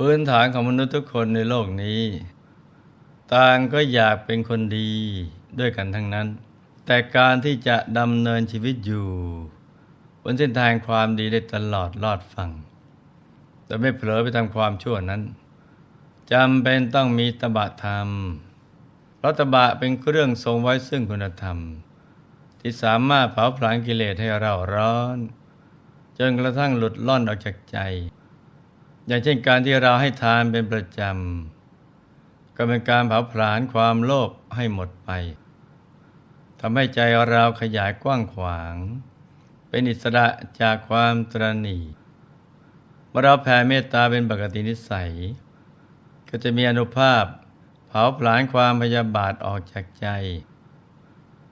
พื้นฐานของมนุษย์ทุกคนในโลกนี้ ต่างก็อยากเป็นคนดีด้วยกันทั้งนั้น แต่การที่จะดำเนินชีวิตอยู่บนเส้นทางความดีได้ตลอดลอดฟังแต่ไม่เผลอไปทำความชั่วนั้นจำเป็นต้องมีตบะธรรมเพราะตบะเป็นเครื่องทรงไว้ซึ่งคุณธรรม ที่สามารถเผาผลาญกิเลสให้เราร้อน จนกระทั่งหลุดล่อนออกจากใจ อย่างเช่นการที่เราให้ทานเป็นประจำ ก็เป็นการเผาผลาญความโลภให้หมดไปทำให้ใจเราขยายกว้างขวาง เป็นอิสระจากความตรณีเมื่อเราแผ่เมตตาเป็นปกตินิสัย ก็จะมีอนุภาพ เผาผลาญความพยาบาทออกจากใจ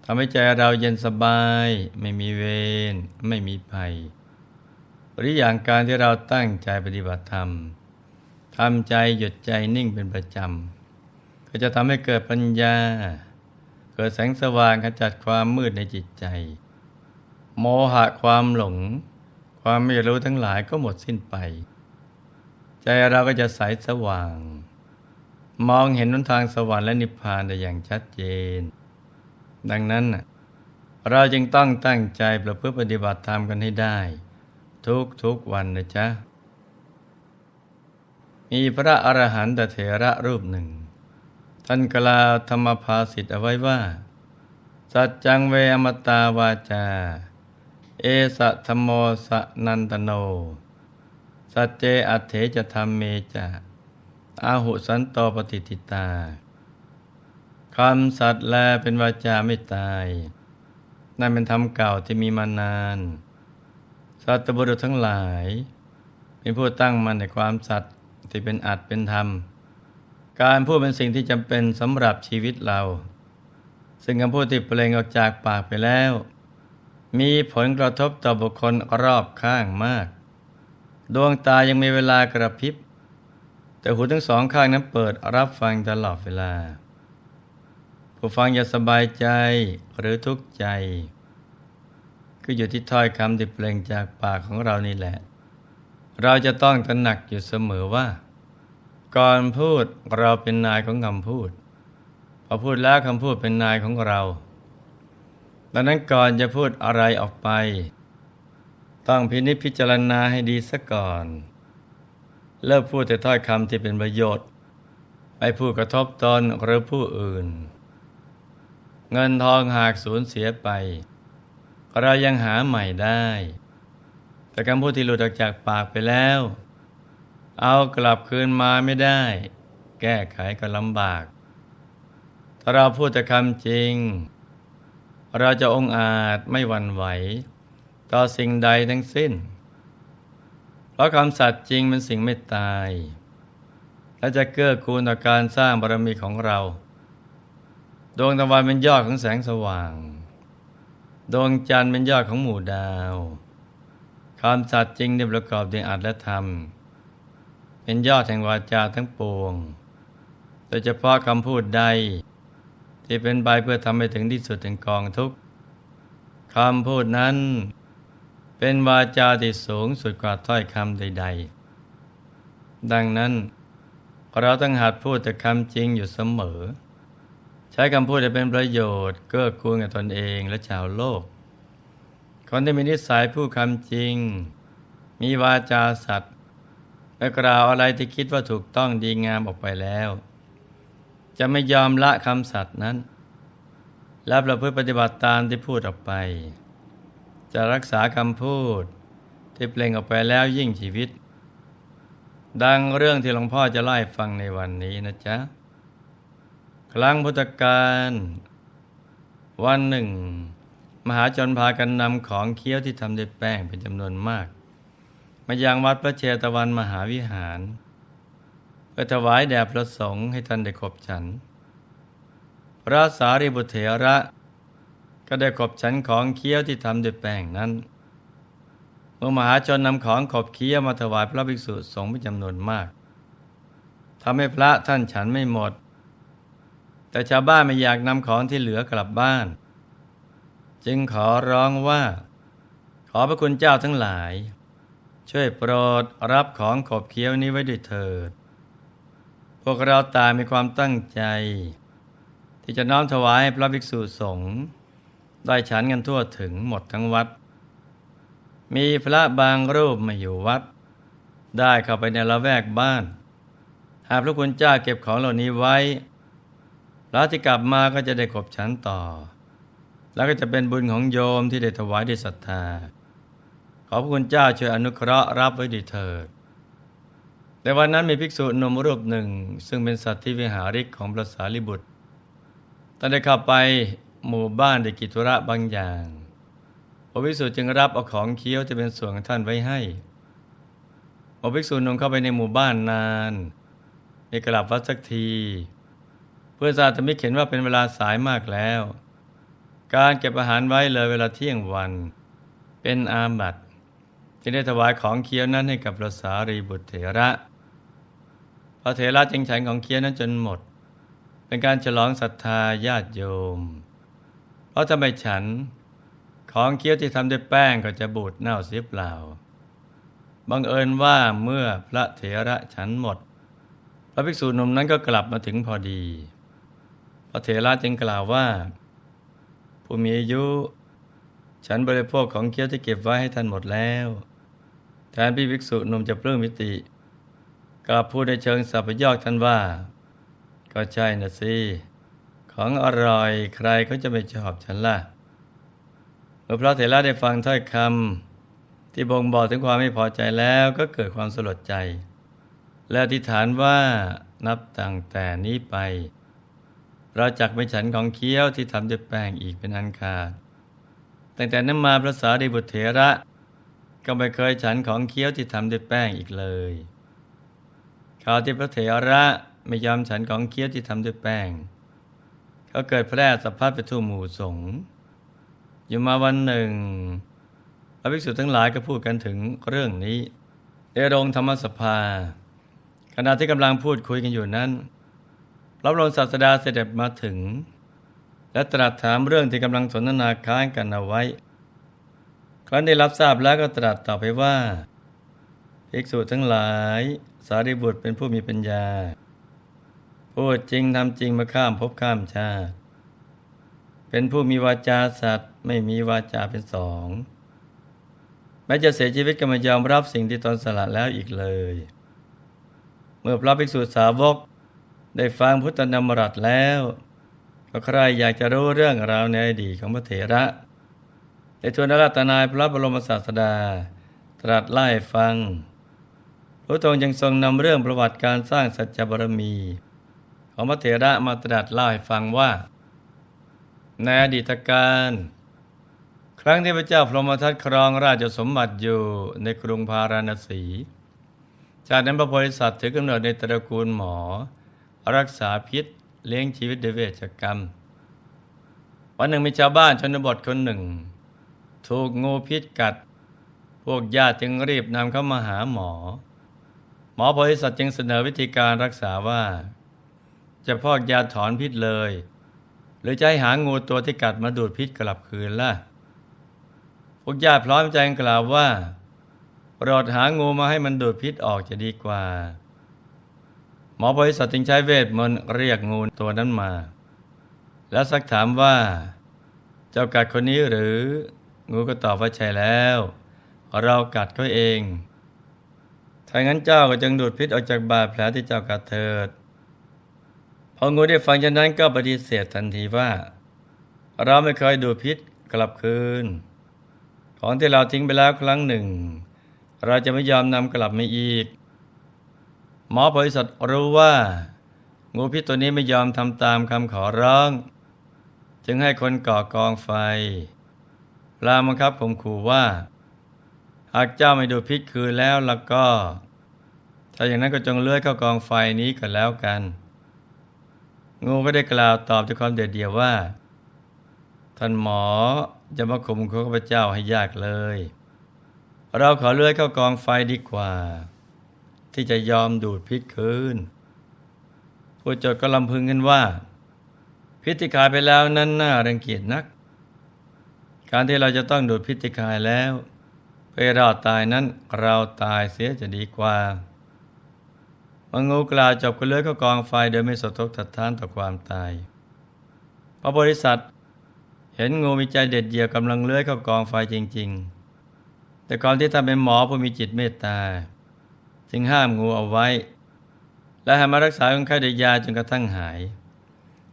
ทำให้ใจเราเย็นสบาย ไม่มีเวรไม่มีภัย หรืออย่างการที่เราตั้งใจปฏิบัติธรรมทำใจหยุดใจนิ่งเป็นประจำ ก็จะทำให้เกิดปัญญา เกิดแสงสว่างขจัดความมืดในจิตใจ โมหะความหลง ความไม่รู้ทั้งหลายก็หมดสิ้นไป ใจเราก็จะใสสว่าง มองเห็นหนทางสวรรค์และนิพพานได้อย่างชัดเจน ดังนั้นเราจึงต้องตั้งใจประพฤติปฏิบัติธรรมกันให้ได้ ทุกทุกๆวันนะจ๊ะ มีพระอรหันตเถระรูปหนึ่ง ท่านกล่าวธรรมภาสิทธิ์เอาไว้ว่า สัจจังเวอมตาวาจา เอสะธรรมโมสะนันตโน สัจเจอัตเถจะธรรมเมจะ อาหุสันโตปฏิทิตาคำสัตว์แลเป็นวาจาไม่ตาย นั่นเป็นธรรมเก่าที่มีมานาน สัตบุรุษทั้งหลายเป็นผู้ตั้งมั่นในความสัตย์ที่เป็นอัตเป็นธรรม การพูดเป็นสิ่งที่จำเป็นสำหรับชีวิตเรา ซึ่งคำพูดที่เปล่งออกจากปากไปแล้ว มีผลกระทบต่อบุคคลรอบข้างมาก ดวงตายังมีเวลากระพริบ แต่หูทั้งสองข้างนั้นเปิดรับฟังตลอดเวลา ผู้ฟังอย่าสบายใจหรือทุกข์ใจ ก็อยู่ที่ถ้อยคำที่เปล่งจากปากของเรานี่แหละ เราจะต้องตระหนักอยู่เสมอว่า ก่อนพูดเราเป็นนายของคำพูด พอพูดแล้วคำพูดเป็นนายของเรา ดังนั้นก่อนจะพูดอะไรออกไป ต้องพินิจพิจารณาให้ดีซะก่อน เลิกพูดแต่ถ้อยคำที่เป็นประโยชน์ ไปพูดกระทบตนหรือผู้อื่น เงินทองหากสูญเสียไป เรายังหาใหม่ได้ แต่คำพูดที่หลุดออกจากปากไปแล้ว เอากลับคืนมาไม่ได้ แก้ไขก็ลำบาก ถ้าเราพูดแต่คำจริง เราจะองอาจไม่หวั่นไหว ต่อสิ่งใดทั้งสิ้น เพราะคำสัตย์จริงเป็นสิ่งไม่ตาย และจะเกื้อกูลต่อการสร้างบารมีของเรา ดวงตะวันเป็นยอดของแสงสว่าง ดวงจันทร์เป็นยอดของหมู่ดาวคำสัตย์จริงที่ประกอบด้วยอัตและธรรม เป็นยอดแห่งวาจาทั้งปวง โดยเฉพาะคำพูดใด ที่เป็นใบเพื่อทำให้ถึงที่สุดแห่งกองทุกข์คำพูดนั้น เป็นวาจาที่สูงสุดกว่าถ้อยคำใด ๆ ดังนั้นเราต้องหัดพูดแต่คำจริงอยู่เสมอ ใช้คำพูดให้เป็นประโยชน์ เกื้อกูลกับตนเองและชาวโลก คนที่มีนิสัยพูดคำจริง มีวาจาสัตย์และกล่าวอะไรที่คิดว่าถูกต้องดีงามออกไปแล้ว จะไม่ยอมละคำสัตย์นั้น และประพฤติปฏิบัติตามที่พูดออกไป จะรักษาคำพูดที่เปล่งออกไปแล้วยิ่งชีวิต ดังเรื่องที่หลวงพ่อจะไล่ฟังในวันนี้นะจ๊ะ ครั้งพุทธกาลวันหนึ่ง มหาชนพากันนำของเคี้ยวที่ทำด้วยแป้งเป็นจำนวนมาก มายังวัดพระเชตวันมหาวิหารเพื่อถวายแด่พระสงฆ์ให้ท่านได้ขบฉัน พระสารีบุตรเถระก็ได้ขบฉันของเคี้ยวที่ทำด้วยแป้งนั้นเมื่อมหาชนนำของขบเคี้ยวมาถวายพระภิกษุสงฆ์เป็นจำนวนมากทำให้พระท่านฉันไม่หมด แต่ชาวบ้านไม่อยากนำของที่เหลือกลับบ้าน จึงขอร้องว่า ขอพระคุณเจ้าทั้งหลาย ช่วยโปรดรับของขบเคี้ยวนี้ไว้ด้วยเถิด พวกเราตางมีความตั้งใจ ที่จะน้อมถวายพระภิกษุสงฆ์ได้ฉันกันทั่วถึงหมดทั้งวัด มีพระบางรูปมาอยู่วัด ได้เข้าไปในละแวกบ้าน หากพระคุณเจ้าเก็บของเหล่านี้ไว้ พระที่กลับมาก็จะได้ขบฉันต่อ แล้วก็จะเป็นบุญของโยมที่ได้ถวายด้วยศรัทธา ขอพระคุณเจ้าช่วยอนุเคราะห์รับไว้ดีเถิดแต่วันนั้นมีภิกษุหนุ่มรูปหนึ่ง ซึ่งเป็นสัตว์ที่วิหาริกของพระสารีบุตรตอนได้เข้าไปหมู่บ้านได้กิจธุระบางอย่างพระภิกษุจึงรับเอาของเคี้ยวที่เป็นส่วนของท่านไว้ให้พอภิกษุหนุ่มเข้าไปในหมู่บ้านนานไม่กลับวัดสักที พื่อนสาธมิกเห็นว่าเป็นเวลาสายมากแล้ว การเก็บอาหารไว้เลยเวลาเที่ยงวัน เป็นอาบัติจึงได้ถวายของเคี้ยวนั้นให้กับพระสารีบุตรเถระพระเถระจึงฉันของเคี้ยวนั้นจนหมด เป็นการฉลองศรัทธาญาติโยม เพราะถ้าไม่ฉันของเคี้ยวที่ทำด้วยแป้งก็จะบูดเน่าเสียเปล่าบังเอิญว่าเมื่อพระเถระฉันหมด พระภิกษุหนุ่มนั้นก็กลับมาถึงพอดี เถระจึงกล่าวว่า ผู้มีอายุ ฉันบริโภคของเคี้ยวที่เก็บไว้ให้ท่านหมดแล้วแทนพี่ภิกษุหนุ่มจะเปลื้มมิติกลับพูดในเชิงสัพยอกท่านว่า ก็ใช่นะสิของอร่อยใครเขาจะไม่ชอบฉันล่ะเมื่อพระเถระได้ฟังถ้อยคำที่บ่งบอกถึงความไม่พอใจแล้วก็เกิดความสลดใจ และอธิษฐานว่านับตั้งแต่นี้ไป เราจักไม่ฉันของเคี้ยวที่ทำด้วยแป้งอีกเป็นอันขาดตั้งแต่นั้นมาพระสารีบุตรเถระ ก็ไม่เคยฉันของเคี้ยวที่ทำด้วยแป้งอีกเลยข่าวที่พระเถระไม่ยอมฉันของเคี้ยวที่ทำด้วยแป้ง ก็เกิดแพร่สะพัดไปทั่วหมู่สงฆ์อยู่มาวันหนึ่งพระภิกษุทั้งหลายก็พูดกันถึงเรื่องนี้ในโรงธรรมสภา ขณะที่กำลังพูดคุยกันอยู่นั้น พระบรมศาสดาเสด็จมาถึง และตรัสถามเรื่องที่กำลังสนทนาค้างกันเอาไว้ ครั้นได้รับทราบแล้วก็ตรัสต่อไปว่าภิกษุทั้งหลาย สารีบุตรเป็นผู้มีปัญญาพูดจริงทำจริงมาข้ามภพข้ามชาติเป็นผู้มีวาจาสัตว์ไม่มีวาจาเป็นสองแม้จะเสียชีวิตก็ไม่ยอมรับสิ่งที่ตนสละแล้วอีกเลย เมื่อพระภิกษุสาวก ได้ฟังพุทธนามรัตแล้วก็ใครอยากจะรู้เรื่องราวในอดีตของพระเถระได้ทูลอาราธนายพระบรมศาสดา ตรัสไล่ฟัง พระองค์ยังทรงนำเรื่องประวัติการสร้างสัจจบารมี ของพระเถระมาตรัสเล่าให้ฟังว่า ในอดีตการ ครั้งที่พระเจ้าพรหมทัตครองราชสมบัติอยู่ในกรุงพาราณสี จากนั้นพระโพธิสัตว์ถือกำเนิดในตระกูลหมอ รักษาพิษ เลี้ยงชีวิตด้วยเวชกรรม วันหนึ่งมีชาวบ้านชนบทคนหนึ่ง ถูกงูพิษกัด พวกญาติจึงรีบนำเข้ามาหาหมอ หมอโพธิสัตว์จึงเสนอวิธีการรักษาว่า จะพอกยาถอนพิษเลย หรือจะให้หางูตัวที่กัดมาดูดพิษกลับคืนล่ะพวกญาติพร้อมใจกันกล่าวว่าโปรดหางูมาให้มันดูดพิษออกจะดีกว่า หมอบริษัทจึงใช้เวทมนต์เรียกงูตัวนั้นมา แล้วซักถามว่า เจ้ากัดคนนี้หรือ งูก็ตอบว่าใช่แล้ว เรากัดเขาเองถ้างั้นเจ้าก็จึงดูดพิษออกจากบาดแผลที่เจ้ากัดเถิดพองูได้ฟังฉะนั้นก็ปฏิเสธทันทีว่า เราไม่เคยดูดพิษกลับคืน ของที่เราทิ้งไปแล้วครั้งหนึ่ง เราจะไม่ยอมนำกลับมาอีก หมอบริษัทรู้ว่า งูพิษตัวนี้ไม่ยอมทำตามคำขอร้อง จึงให้คนก่อกองไฟ ลามังคับข่มขู่ว่า หากเจ้าไม่ดูพิษคืนแล้วแล้วก็ ถ้าอย่างนั้นก็จงเลื้อยเข้ากองไฟนี้ก็แล้วกัน งูก็ได้กล่าวตอบด้วยความเด็ดเดี่ยวว่า ท่านหมอจะมาข่มขู่ข้าพเจ้าให้ยากเลย เราขอเลื้อยเข้ากองไฟดีกว่า ที่จะยอมดูดพิษคืนผู้จทย์ก็ลำพึงกันว่า พิษที่ขายไปแล้วนั้นน่ารังเกียจนัก การที่เราจะต้องดูดพิษที่ขายแล้วไปรอดตายนั้นเราตายเสียจะดีกว่ามื่องูกล่าวจบก็เลื้อยเขากองไฟโดยไม่สะทกสะท้านต่อความตายพระบริษัท เห็นงูมีใจเด็ดเดี่ยวกำลังเลื้อยเข้ากองไฟจริง ๆ แต่ก่อนที่ท่านเป็นหมอผู้มีจิตเมตตา จึงห้ามงูเอาไว้ และให้มารักษาคนไข้ด้วยยาจนกระทั่งหาย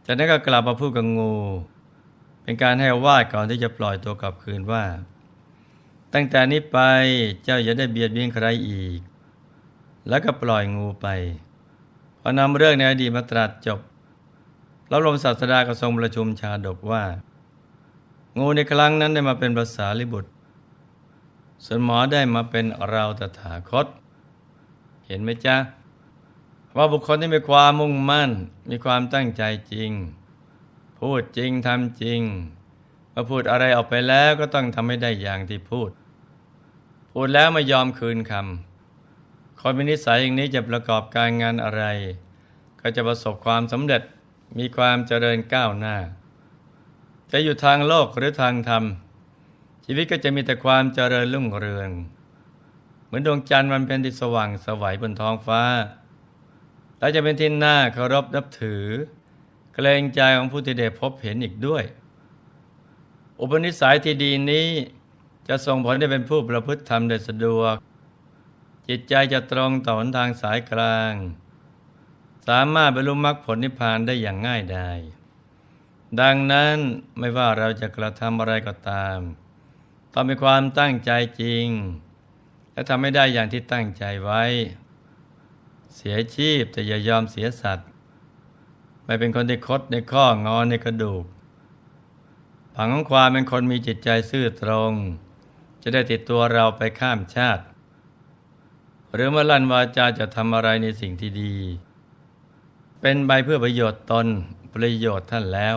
จากนั้นก็กลับมาพูดกับงู เป็นการให้วาดก่อนที่จะปล่อยตัวกลับคืนว่า ตั้งแต่นี้ไปเจ้าอย่าได้เบียดเบียนใครอีก แล้วก็ปล่อยงูไปพอนำเรื่องในอดีตมาตรัสจบพระบรมศาสดาก็ทรงประชุมชาดกว่า งูในครั้งนั้นได้มาเป็นภาษาลิบุตรส่วนหมอได้มาเป็นเราตถาคต ห็นไหมจ๊ะ ว่าบุคคลที่มีความมุ่งมั่น มีความตั้งใจจริง พูดจริงทำจริงเมื่อพูดอะไรออกไปแล้วก็ต้องทำให้ได้อย่างที่พูด พูดแล้วไม่ยอมคืนคำคนมีนิสัยอย่างนี้จะประกอบการงานอะไร ก็จะประสบความสำเร็จมีความเจริญก้าวหน้า จะอยู่ทางโลกหรือทางธรรม ชีวิตก็จะมีแต่ความเจริญรุ่งเรือง มือนดวงจันทร์มันเป็นที่สว่างสวัยบนท้องฟ้า และจะเป็นที่น่าเคารพนับถือ เกรงใจของผู้ที่ได้พบเห็นอีกด้วย อุปนิสัยที่ดีนี้จะส่งผลให้เป็นผู้ประพฤติธรรมได้สะดวก จิตใจจะตรงต่อหนทางสายกลาง สามารถบรรลุมรรคผลนิพพานได้อย่างง่ายดายดังนั้นไม่ว่าเราจะกระทำอะไรก็ตาม ต้องมีความตั้งใจจริง ทำไม่ได้อย่างที่ตั้งใจไว้ เสียชีพแต่อย่ายอมเสียสัตว์ไม่เป็นคนที่คดในข้องอในกระดูกผังของความเป็นคนมีจิตใจซื่อตรง จะได้ติดตัวเราไปข้ามชาติ หรือเมื่อลั่นวาจาจะทำอะไรในสิ่งที่ดี เป็นไปเพื่อประโยชน์ตนประโยชน์ท่านแล้ว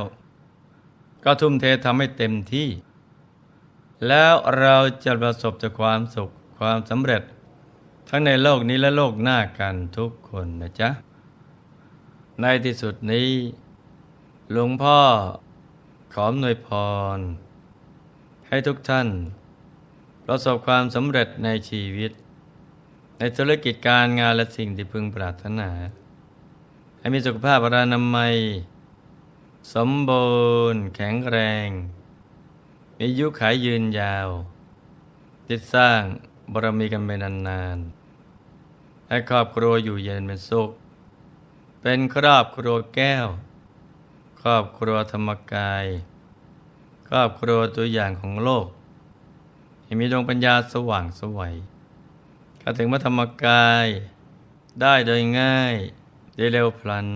ก็ทุ่มเททำให้เต็มที่ แล้วเราจะประสบแต่ความสุข ความสำเร็จ ทั้งในโลกนี้และโลกหน้ากันทุกคนนะจ๊ะ ในที่สุดนี้หลวงพ่อขออำนวยพร ให้ทุกท่าน ประสบความสำเร็จในชีวิต ในธุรกิจการงานและสิ่งที่พึงปรารถนา ให้มีสุขภาพรานามัย สมบูรณ์แข็งแรง มีอายุขายยืนยาวติดสร้าง บารมีกันไปนานๆให้ครอบครัวอยู่เย็นเป็นสุข เป็นครอบครัวแก้ว ครอบครัวธรรมกาย ครอบครัวตัวอย่างของโลกให้มีดวงปัญญาสว่างสวัยเข้าถึงพระธรรมกาย ได้โดยง่ายได้เร็วพลัน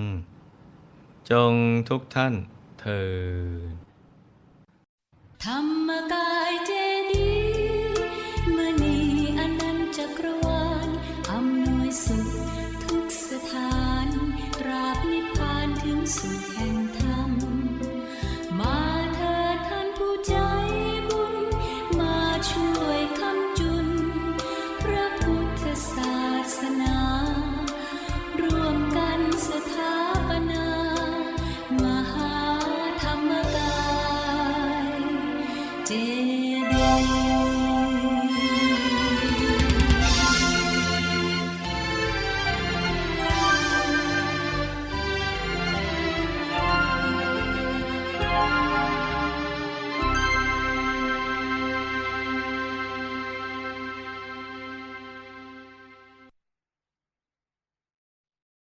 จงทุกท่านเถิด